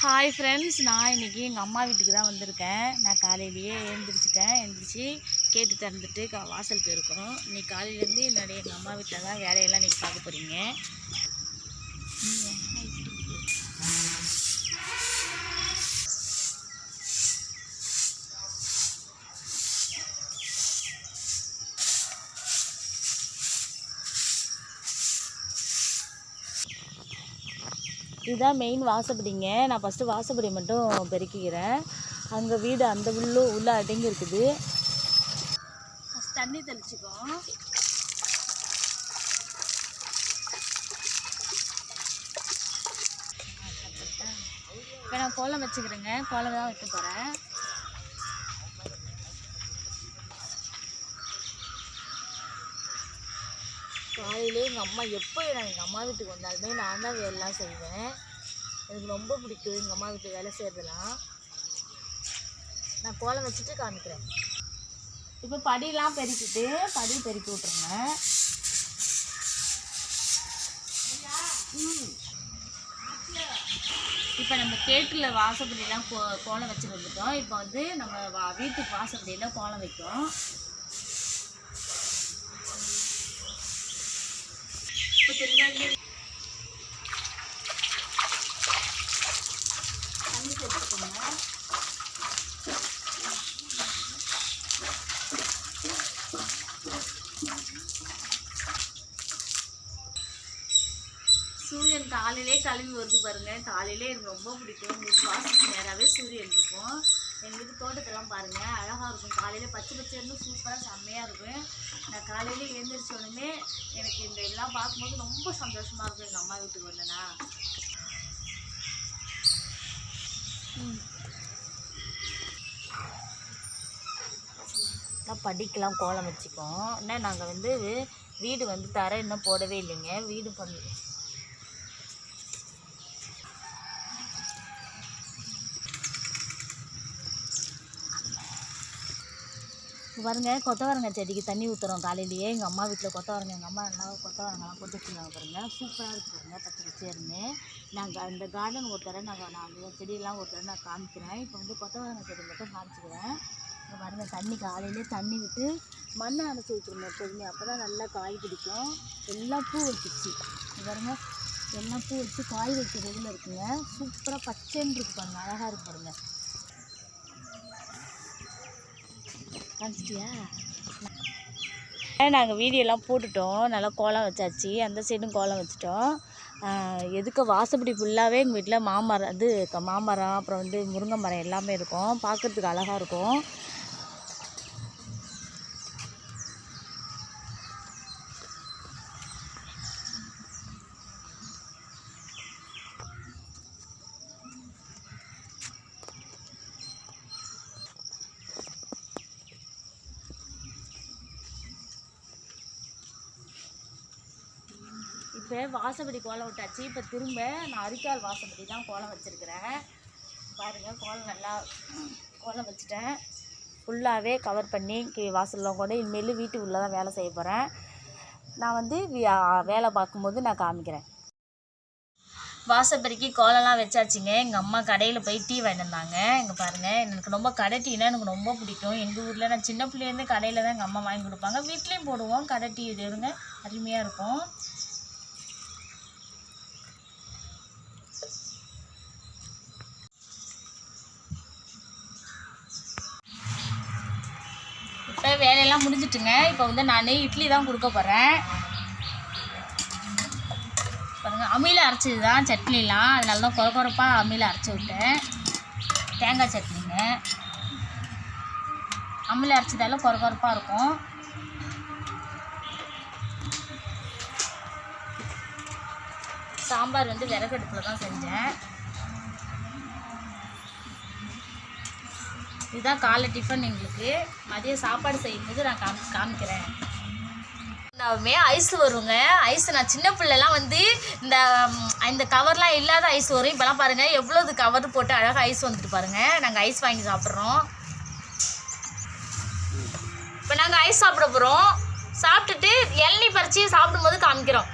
Hi friends நான் இன்றைக்கி எங்கள் அம்மா வீட்டுக்கு தான் வந்திருக்கேன். நான் காலையிலேயே எழுந்திரிச்சிட்டேன். எழுந்திரிச்சி கேட்டு திறந்துட்டு கா வாசல் போயிருக்கோம். இன்றைக்கி காலையிலேருந்து என்னுடைய எங்கள் அம்மா வீட்டில் தான் வேலையெல்லாம் நீங்கள் பார்க்க போகிறீங்க இதுதான் மெயின் வாசப்படிங்க. நான் ஃபஸ்ட்டு வாசப்படி மட்டும் பெருக்கிக்கிறேன். அங்கே வீடு அந்த உள்ளு உள்ளே அடங்கி இருக்குது தண்ணி தெளிச்சுக்கோ இப்போ நான் கோலம் வச்சுக்கிறேங்க. கோலம் தான் வைக்க போகிறேன் காலையிலே எங்கள் அம்மா எப்போ நான் எங்கள் அம்மா வீட்டுக்கு வந்தாலுமே நான் தான் வேலைலாம் செய்வேன். எனக்கு ரொம்ப பிடிக்கும் எங்கள் அம்மா வீட்டு வேலை செய்கிறதுலாம் நான் கோலம் வச்சுட்டு காமிக்கிறேன். இப்போ படியெலாம் பெருக்கிட்டு படி பெருக்கி விட்ருங்க இப்போ நம்ம கேட்டில் வாசப்படியெல்லாம் கோ கோலம் வச்சு வந்துட்டோம். இப்போ வந்து நம்ம வா வீட்டுக்கு வாசப்படியில் கோலம் வைக்கிறோம் இப்போ தெரியுதா தண்ணி சேர்த்துக்கோங்க சூரியன் காலையிலே கிளம்பி வருது பாருங்க. காலையிலே எனக்கு ரொம்ப பிடிக்கும். எங்களுக்கு வாசலுக்கு நேராகவே சூரியன் இருக்கும். எங்கள் வீட்டு தோட்டத்தெல்லாம் பாருங்கள் அழகாக இருக்கும். காலையில் பச்சை பச்சைன்னு சூப்பராக செம்மையாக இருக்கும். நான் காலையில் எழுந்திரிச்ச உடனே எனக்கு இந்த எல்லாம் பார்க்கும்போது ரொம்ப சந்தோஷமாக இருக்கும் எங்கள் அம்மா வீட்டுக்கு வந்தேன்னா. நான் படிக்கலாம் கோலம் வச்சுக்கோம் என்ன நாங்கள் வந்து வீடு வந்து தர இன்னும் போடவே இல்லைங்க. வீடு பண்ணி பாருங்க கொத்தவரங்காய் செடிக்கு தண்ணி ஊற்றுறோம் காலையிலேயே. எங்கள் அம்மா வீட்டில் கொத்தவரங்க எங்கள் அம்மா நல்லா கொத்தவரங்கெல்லாம் கொடுத்துருக்காங்க வச்சுருக்காங்க பாருங்க. சூப்பராக இருக்கு பாருங்கள் பச்சை பச்சேர்னு நாங்கள் அந்த கார்டன் ஒரு தடவை நாங்கள் நான் அந்த செடியெல்லாம் ஒரு தடவை நான் காமிக்கிறேன். இப்போ வந்து கொத்தவரங்காய் செடி மட்டும் காமிச்சிக்கிறேன். இங்கே பாருங்க தண்ணி காலையிலே தண்ணி விட்டு மண்ணை அரைச்சி விட்டுருங்க எப்போதுமே. அப்போ தான் நல்லா காய் பிடிக்கும். எல்லாம் பூ வச்சிருச்சு. இங்க பாருங்க எல்லாம் பூ வச்சு காய் வைக்கிறதுல இருக்குங்க. சூப்பராக பச்சைன்னு இருக்கு பாருங்க அழகாக இருக்கு பாருங்கள் காமிச்சிட்டியா? நாங்கள் வீடியோலாம் போட்டுட்டோம். நல்லா கோலம் வச்சாச்சு. அந்த சைடும் கோலம் வச்சுட்டோம். எதுக்கு வாசப்படி ஃபுல்லாகவே எங்கள் வீட்டில் மாமரம் இது மாமரம் அப்புறம் வந்து முருங்கை மரம் எல்லாமே இருக்கும். பார்க்குறதுக்கு அழகாக இருக்கும். இப்போ வாசப்படி கோலம் விட்டாச்சு. இப்போ திரும்ப நான் அரிக்கால் வாசப்படி தான் கோலம் வச்சுருக்கிறேன். பாருங்கள் கோலம் நல்லா கோலம் வச்சுட்டேன். ஃபுல்லாகவே கவர் பண்ணி கீ- வாசல்லாம் கூட இனிமேல் வீட்டு உள்ளே தான் வேலை செய்ய போகிறேன் நான் வந்து வேலை பார்க்கும்போது நான் காமிக்கிறேன். வாசப்படிக்கு கோலம்லாம் வச்சாச்சுங்க. எங்கள் அம்மா கடையில் போய் டீ வாங்கியிருந்தாங்க இங்கே பாருங்கள் எனக்கு ரொம்ப கடை டீனா எனக்கு ரொம்ப பிடிக்கும். எங்கள் ஊரில் நான் சின்ன பிள்ளைலேருந்து கடையில் தான் எங்கள் அம்மா வாங்கி கொடுப்பாங்க. வீட்லேயும் போடுவோம். கடை டீ இது இருங்க அருமையாக இருக்கும். வேலையெல்லாம் முடிஞ்சிட்டுங்க. இப்போ வந்து நான் இட்லி தான் கொடுக்க போகிறேன் பாருங்கள் அம்மியில் அரைச்சது தான் சட்னிலாம். அதனால தான் குறை குறைப்பாக அம்மியில் அரைச்சி விட்டேன். தேங்காய் சட்னிங்க. அம்மியில் அரைச்சதால குறை குறைப்பாக இருக்கும். சாம்பார் வந்து விறகடுப்பில் தான் செஞ்சேன். இதுதான் காலை டிஃபன் எங்களுக்கு. மதியம் சாப்பாடு செய்யும்போது நான் காமி காமிக்கிறேன். நாமே ஐஸ் வருங்க. ஐஸ் நான் சின்ன பிள்ளைலாம் வந்து இந்த இந்த கவர்லாம் இல்லாத ஐஸ் வரும். இப்போலாம் பாருங்கள் எவ்வளோது கவர் போட்டு அழகாக ஐஸ் வந்துட்டு பாருங்கள் நாங்கள் ஐஸ் வாங்கி சாப்பிட்றோம். இப்போ நாங்கள் ஐஸ் சாப்பிட போகிறோம் சாப்பிட்டுட்டு இளநீ பறித்து சாப்பிடும்போது காமிக்கிறோம்.